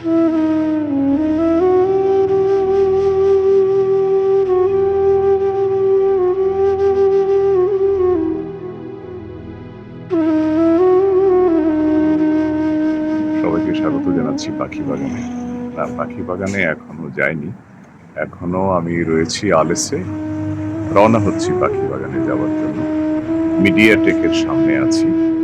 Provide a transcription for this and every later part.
সবাইকে স্বাগত জানাচ্ছি পাখি বাগানে। না, পাখি বাগানে এখনও যাইনি। এখনও আমি রয়েছি আলেসে। রওনা হচ্ছি পাখি বাগানে যাওয়ার জন্য। মিডিয়া টেকের সামনে আছি।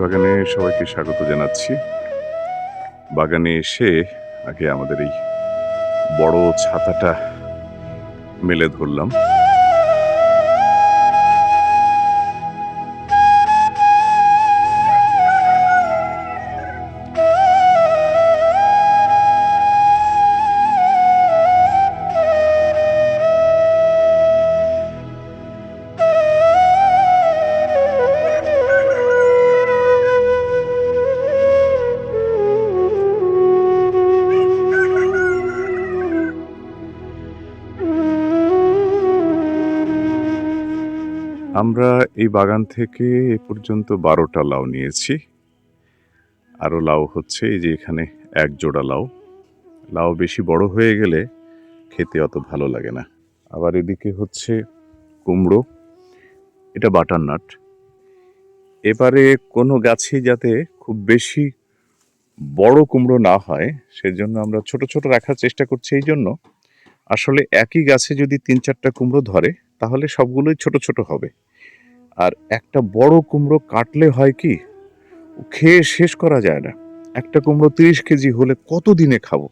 বাগানে সবাইকে স্বাগত জানাচ্ছি। বাগানে এসে আগে আমাদের এই বড় ছাতাটা মেলে ধরলাম। আমরা এই বাগান থেকে এ পর্যন্ত বারোটা লাউ নিয়েছি। আরও লাউ হচ্ছে এই যে এখানে এক জোড়া লাউ। লাউ বেশি বড় হয়ে গেলে খেতে অত ভালো লাগে না। আবার এদিকে হচ্ছে কুমড়ো। এটা বাটার নাট। এবারে কোনো গাছে যাতে খুব বেশি বড় কুমড়ো না হয়, সেজন্য আমরা ছোট ছোট রাখার চেষ্টা করছি। এই জন্য আসলে একই গাছে যদি তিন চারটা কুমড়ো ধরে তাহলে সবগুলোই ছোট ছোট হবে। আর একটা বড় কুমড়ো কাটলে হয় কি খেয়ে শেষ করা যায় না। একটা কুমড়ো তিরিশ কেজি হলে কত দিনে খাব?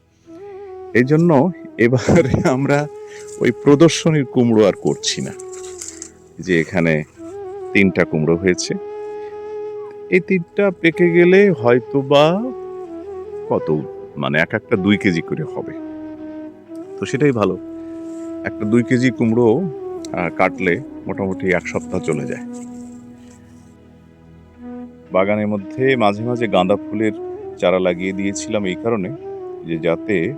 এই জন্য এবারে আমরা ওই প্রদর্শনীর কুমড়ো আর করছি না। যে এখানে তিনটা কুমড়ো হয়েছে। এই তিনটা পেকে গেলে হয়তো বা কত মানে এক একটা দুই কেজি করে হবে। তো সেটাই ভালো। একটা দুই কেজি কুমড়ো কাটলে মোটামুটি এক সপ্তাহ চলে যায়। বাগানের মধ্যে মাঝে মাঝে গাঁদা ফুলের চারা লাগিয়ে দিয়েছিলাম এই কারণে যে যাতে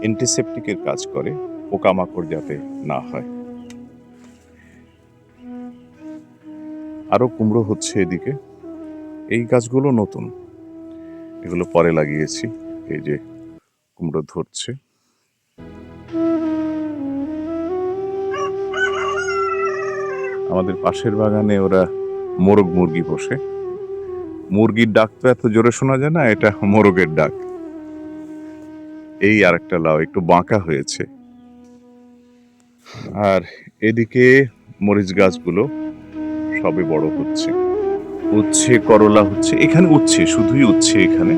অ্যান্টিসেপটিকের কাজ করে, পোকামাকড় যাতে না হয়। আরও কুমড়ো হচ্ছে এদিকে। এই গাছগুলো নতুন। এগুলো পরে লাগিয়েছি। এই যে কুমড়ো ধরছে। আমাদের পাশের বাগানে ওরা মোরগ মুরগি পোষে। মুরগির ডাক তো এত জোরে শোনা যায় না, এটা মোরগের ডাক। এই আর একটা লাউ, একটু বাঁকা হয়েছে। আর এদিকে মরিচ গাছগুলো সবে বড় হচ্ছে। উচ্ছে, করলা হচ্ছে, এখানে উচ্ছে, শুধুই উচ্ছে এখানে।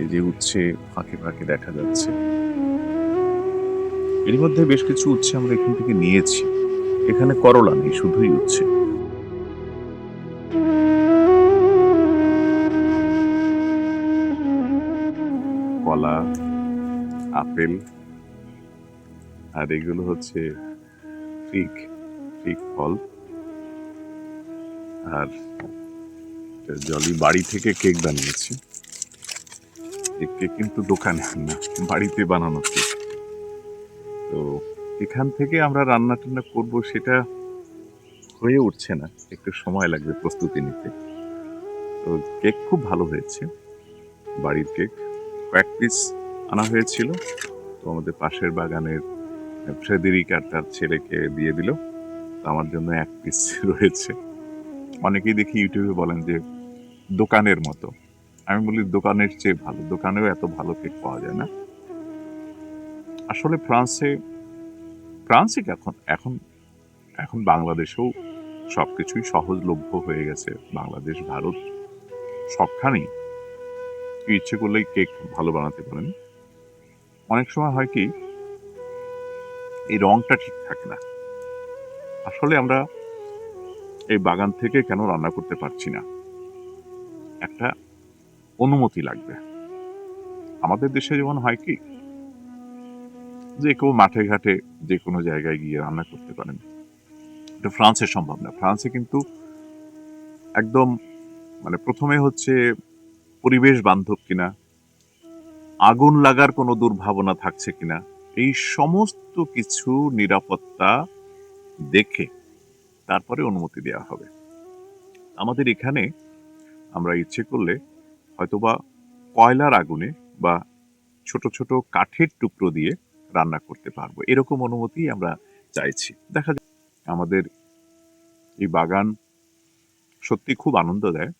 এই যে উচ্ছে ফাঁকে ফাঁকে দেখা যাচ্ছে। এর মধ্যে বেশ কিছু উচ্ছে আমরা এখান থেকে নিয়েছি। এখানে করলা নেই, শুধুই উচ্ছে। কলা, আপেল, আর এগুলো হচ্ছে ফিক ফিক ফল। আর জলি বাড়ি থেকে কেক বানিয়েছি। কেক কিন্তু দোকানে না বাড়িতে বানানো কেক। তো এখান থেকে আমরা রান্না টান্না করব সেটা হয়ে উঠছে না। একটু সময় লাগবে প্রস্তুতি নিতে। তো কেক খুব ভালো হয়েছে। বাড়ির কেক কয়েক পিস আনা হয়েছিল। তো আমাদের পাশের বাগানের ফ্রেদেরিক আর তার ছেলেকে দিয়ে দিল। আমার জন্য এক পিস রয়েছে। অনেকেই দেখি ইউটিউবে বলেন যে দোকানের মতো। আমি বলি দোকানের চেয়ে ভালো। দোকানেও এত ভালো কেক পাওয়া যায় না। আসলে ফ্রান্সে ফ্রান্সে এখন এখন এখন বাংলাদেশেও সব কিছুই সহজলভ্য হয়ে গেছে। বাংলাদেশ, ভারত, সবখানেই। ইচ্ছে করলেই কেক ভালো বানাতে পারেন। অনেক সময় হয় কি, এই রংটা ঠিক থাকে না। আসলে আমরা এই বাগান থেকে কেন রান্না করতে পারছি না? একটা অনুমতি লাগবে। আমাদের দেশে যেমন হয় কি যে কেউ মাঠে ঘাটে যে কোনো জায়গায় গিয়ে রান্না করতে পারেন। এটা ফ্রান্সে সম্ভব না ফ্রান্সে কিন্তু একদম মানে প্রথমে হচ্ছে পরিবেশ বান্ধব কিনা, আগুন লাগার কোনো দুর্ভাবনা থাকছে কিনা, এই সমস্ত কিছু নিরাপত্তা দেখে তারপরে অনুমতি দেওয়া হবে। আমাদের এখানে আমরা ইচ্ছে করলে হয়তোবা কয়লার আগুনে বা ছোট ছোট কাঠের টুকরো দিয়ে রান্না করতে পারব। এরকম অনুমতি আমরা চাইছি। দেখা আমাদের এই বাগান সত্যি খুব আনন্দ দেয়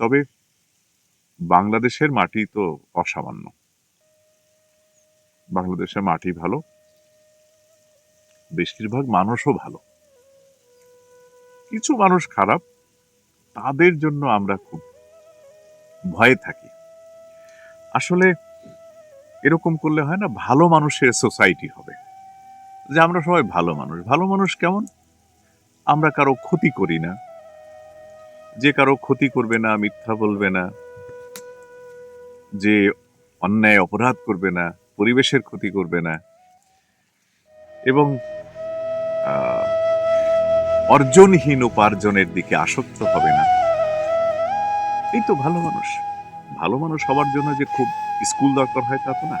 তবে বাংলাদেশের মাটি তো অসামান্য। বাংলাদেশের মাটি ভালো, বেশিরভাগ মানুষও ভালো। কিছু মানুষ খারাপ, তাদের জন্য আমরা খুব ভয়ে থাকি। আসলে এরকম করলে হয় না, ভালো মানুষের সোসাইটি হবে। যে আমরা সবাই ভালো মানুষ। ভালো মানুষ কেমন? আমরা কারও ক্ষতি করি না। যে কারও ক্ষতি করবে না, মিথ্যা বলবে না, যে অন্যায় অপরাধ করবে না, পরিবেশের ক্ষতি করবে না। এবং অর্জনহীন উপার্জনের দিকে আসক্ত হবে না। এই তো ভালো মানুষ। ভালো মানুষ হওয়ার জন্য যে খুব স্কুল দরকার হয় তা তো না।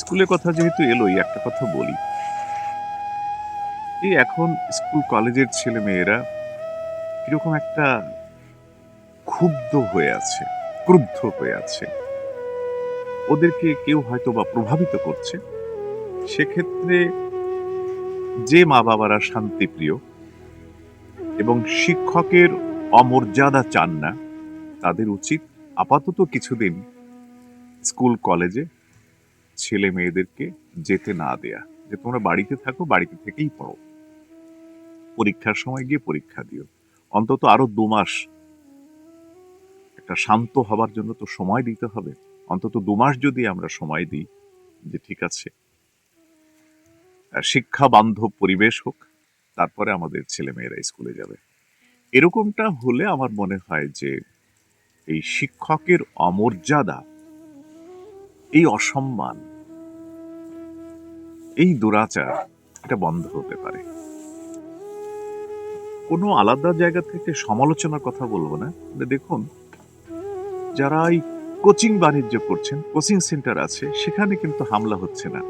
স্কুলের কথা যেহেতু এলোই, একটা কথা বলি। এই এখন স্কুল কলেজের ছেলে মেয়েরা এরকম একটা ক্ষুব্ধ হয়ে আছে, ক্রুদ্ধ হয়ে আছে। ওদেরকে কেউ হয়তো বা প্রভাবিত করছে। সেক্ষেত্রে যে মা বাবারা শান্তিপ্রিয় এবং শিক্ষকের অমর্যাদা চান না, তাদের উচিত আপাতত কিছুদিন স্কুল, কলেজে ছেলে মেয়েদেরকে যেতে না দেয়া, যে তোমরা বাড়িতে থাকো, বাড়িতে থেকেই পড়ো। পরীক্ষার সময় গিয়ে পরীক্ষা দিও। অন্তত আরও দু মাস একটা শান্ত হবার জন্য তো সময় দিতে হবে। অন্তত দু মাস যদি আমরা সময় দিই, যে ঠিক আছে। শিক্ষা বান্ধব পরিবেশ হোক, তারপরে আমাদের ছেলে মেয়েরা স্কুলে যাবে। এরকমটা হলে আমার মনে হয় যে এই শিক্ষকের অমর্যাদা, এই অসম্মান, এই দুরাচার, এটা বন্ধ হতে পারে। কোনো আলাদা জায়গা থেকে সমালোচনার কথা বলব না। দেখুন, যারা এই কোচিং বাণিজ্য করছেন, কোচিং সেন্টার আছে, সেখানে কিন্তু হামলা হচ্ছে না।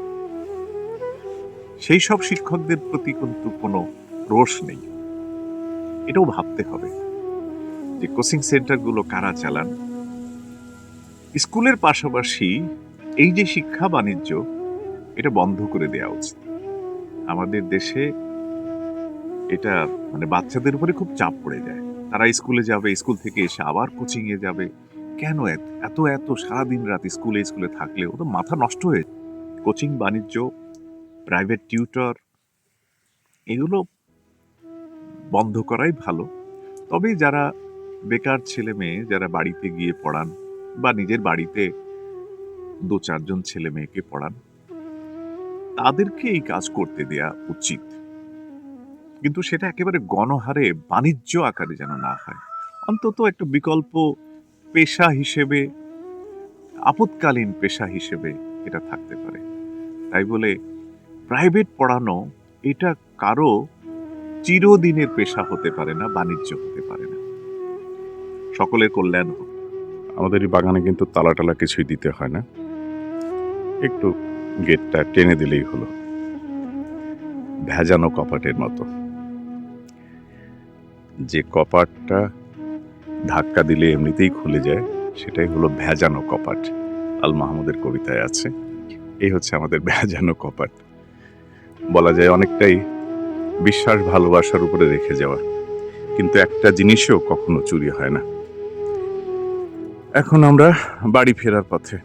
সেই সব শিক্ষকদের প্রতি কিন্তু কোনো রোষ নেই। এটাও ভাবতে হবে। যে কোচিং সেন্টারগুলো কারা চালান? স্কুলের পাশাপাশি এই যে শিক্ষা বাণিজ্য, এটা বন্ধ করে দেওয়া উচিত। আমাদের দেশে এটা মানে বাচ্চাদের উপরে খুব চাপ পড়ে যায়। তারা স্কুলে যাবে, স্কুল থেকে এসে আবার কোচিং এ যাবে। কেন এত এত এত সারাদিন রাত স্কুলে স্কুলে থাকলে ও তো মাথা নষ্ট হয়ে কোচিং, বাণিজ্য, প্রাইভেট টিউটর, এগুলো বন্ধ করাই ভালো। তবে যারা বেকার ছেলে মেয়ে যারা বাড়িতে গিয়ে পড়ান বা নিজের বাড়িতে দু চারজন ছেলে মেয়েকে পড়ান, তাদেরকে এই কাজ করতে দেয়া উচিত। কিন্তু সেটা একেবারে গণহারে, বাণিজ্য আকারে যেন না হয়। অন্তত একটা বিকল্প পেশা হিসেবে, আপৎকালীন পেশা হিসেবে এটা থাকতে পারে। তাই বলে প্রাইভেট পড়ানো এটা কারও চিরদিনের পেশা হতে পারে না, বাণিজ্য হতে পারে না। সকলের কল্যাণ হোক। আমাদের এই বাগানে কিন্তু তালা টালা কিছুই দিতে হয় না। একটু গেটটা টেনে দিলেই হলো। ভেজানো কপাটের মতো। যে কপাটটা ধাক্কা দিলে এমনিতেই খুলে যায়, সেটাই হলো ভেজানো কপাট। আল মাহমুদের কবিতায় আছে, এই হচ্ছে আমাদের ভেজানো কপাট। বলা যায় অনেকটাই বিশ্বাস ভালোবাসার উপরে রেখে যাওয়া। কিন্তু একটা জিনিসও কখনো চুরি হয় না। এখন আমরা বাড়ি ফেরার পথে।